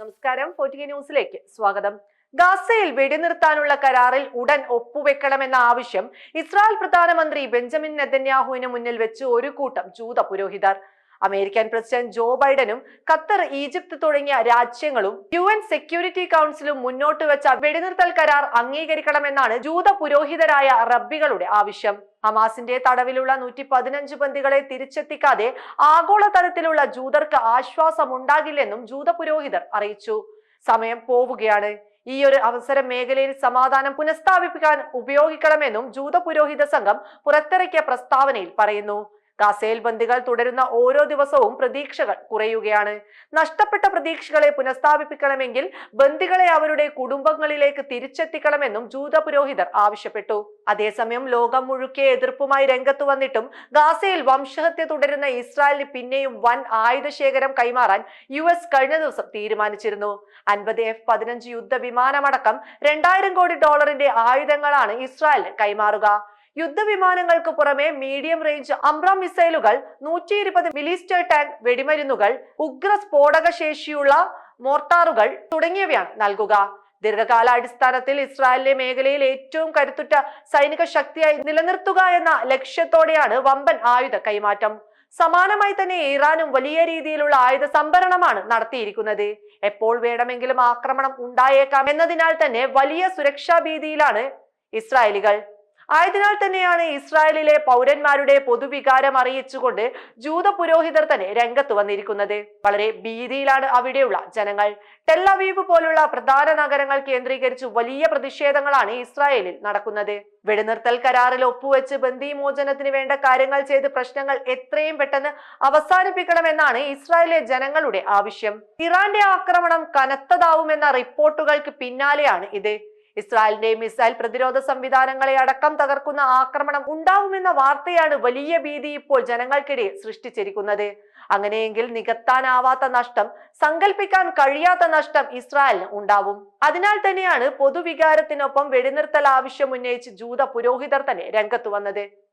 നമസ്കാരം. ഫോർട്ടിക ന്യൂസിലേക്ക് സ്വാഗതം. ഗാസയിൽ വെടിനിർത്താനുള്ള കരാറിൽ ഉടൻ ഒപ്പുവെക്കണമെന്ന ആവശ്യം ഇസ്രായേൽ പ്രധാനമന്ത്രി ബെഞ്ചമിൻ നെതന്യാഹുവിന് മുന്നിൽ വെച്ച് ഒരു കൂട്ടം ജൂത പുരോഹിതർ അമേരിക്കൻ പ്രസിഡന്റ് ജോ ബൈഡനും ഖത്തർ ഈജിപ്ത് തുടങ്ങിയ രാജ്യങ്ങളും യു എൻ സെക്യൂരിറ്റി കൗൺസിലും മുന്നോട്ട് വെച്ച വെടിനിർത്തൽ കരാർ അംഗീകരിക്കണമെന്നാണ് ജൂത പുരോഹിതരായ റബ്ബികളുടെ ആവശ്യം. ഹമാസിന്റെ തടവിലുള്ള നൂറ്റി പതിനഞ്ച് ബന്ദികളെ തിരിച്ചെത്തിക്കാതെ ആഗോളതലത്തിലുള്ള ജൂതർക്ക് ആശ്വാസമുണ്ടാകില്ലെന്നും ജൂത പുരോഹിതർ അറിയിച്ചു. സമയം പോവുകയാണ്. ഈ ഒരു അവസരം മേഖലയിൽ സമാധാനം പുനഃസ്ഥാപിപ്പിക്കാൻ ഉപയോഗിക്കണമെന്നും ജൂത പുരോഹിത സംഘം പുറത്തിറക്കിയ പ്രസ്താവനയിൽ പറയുന്നു. ഗാസയിൽ ബന്ദികൾ തുടരുന്ന ഓരോ ദിവസവും പ്രതീക്ഷകൾ കുറയുകയാണ്. നഷ്ടപ്പെട്ട പ്രതീക്ഷകളെ പുനഃസ്ഥാപിപ്പിക്കണമെങ്കിൽ ബന്ദികളെ അവരുടെ കുടുംബങ്ങളിലേക്ക് തിരിച്ചെത്തിക്കണമെന്നും ജൂത പുരോഹിതർ ആവശ്യപ്പെട്ടു. അതേസമയം ലോകം മുഴുക്കെ എതിർപ്പുമായി രംഗത്തു വന്നിട്ടും ഗാസയിൽ വംശഹത്യ തുടരുന്ന ഇസ്രായേലിന് പിന്നെയും വൻ ആയുധ ശേഖരം കൈമാറാൻ യു എസ് കഴിഞ്ഞ ദിവസം തീരുമാനിച്ചിരുന്നു. അൻപത് എഫ് പതിനഞ്ച് യുദ്ധ വിമാനമടക്കം രണ്ടായിരം കോടി ഡോളറിന്റെ ആയുധങ്ങളാണ് ഇസ്രായേലിന് കൈമാറുക. യുദ്ധവിമാനങ്ങൾക്ക് പുറമെ മീഡിയം റേഞ്ച് അംബ്ര മിസൈലുകൾ നൂറ്റി ഇരുപത് മിലിസ്റ്റർ ടാങ്ക് വെടിമരുന്നുകൾ ഉഗ്ര സ്ഫോടക ശേഷിയുള്ള മോർട്ടാറുകൾ തുടങ്ങിയവയാണ് നൽകുക. ദീർഘകാലാടിസ്ഥാനത്തിൽ ഇസ്രായേലിലെ മേഖലയിൽ ഏറ്റവും കരുത്തുറ്റ സൈനിക ശക്തിയായി നിലനിർത്തുക എന്ന ലക്ഷ്യത്തോടെയാണ് വമ്പൻ ആയുധ കൈമാറ്റം. സമാനമായി തന്നെ ഇറാനും വലിയ രീതിയിലുള്ള ആയുധ സംഭരണമാണ് നടത്തിയിരിക്കുന്നത്. എപ്പോൾ വേണമെങ്കിലും ആക്രമണം ഉണ്ടായേക്കാം എന്നതിനാൽ തന്നെ വലിയ സുരക്ഷാ ഭീതിയിലാണ് ഇസ്രായേലികൾ. ആയതിനാൽ തന്നെയാണ് ഇസ്രായേലിലെ പൗരന്മാരുടെ പൊതുവികാരം അറിയിച്ചുകൊണ്ട് ജൂത പുരോഹിതർ തന്നെ രംഗത്ത് വന്നിരിക്കുന്നത്. വളരെ ഭീതിയിലാണ് അവിടെയുള്ള ജനങ്ങൾ. ടെല്ലവീവ് പോലുള്ള പ്രധാന നഗരങ്ങൾ കേന്ദ്രീകരിച്ച് വലിയ പ്രതിഷേധങ്ങളാണ് ഇസ്രായേലിൽ നടക്കുന്നത്. വെടിനിർത്തൽ കരാറിൽ ഒപ്പുവെച്ച് ബന്ദിമോചനത്തിന് വേണ്ട കാര്യങ്ങൾ ചെയ്ത് പ്രശ്നങ്ങൾ എത്രയും പെട്ടെന്ന് അവസാനിപ്പിക്കണമെന്നാണ് ഇസ്രായേലിലെ ജനങ്ങളുടെ ആവശ്യം. ഇറാന്റെ ആക്രമണം കനത്തതാവുമെന്ന റിപ്പോർട്ടുകൾക്ക് പിന്നാലെയാണ് ഇത്. ഇസ്രായേലിന്റെ മിസൈൽ പ്രതിരോധ സംവിധാനങ്ങളെ അടക്കം തകർക്കുന്ന ആക്രമണം ഉണ്ടാവുമെന്ന വാർത്തയാണ് വലിയ ഭീതി ഇപ്പോൾ ജനങ്ങൾക്കിടെ സൃഷ്ടിച്ചിരിക്കുന്നത്. അങ്ങനെയെങ്കിൽ നികത്താനാവാത്ത നഷ്ടം സങ്കല്പിക്കാൻ കഴിയാത്ത നഷ്ടം ഇസ്രായേലിന് ഉണ്ടാവും. അതിനാൽ തന്നെയാണ് പൊതുവികാരത്തിനൊപ്പം വെടിനിർത്തൽ ആവശ്യം ഉന്നയിച്ച് ജൂത പുരോഹിതർ തന്നെ രംഗത്ത് വന്നത്.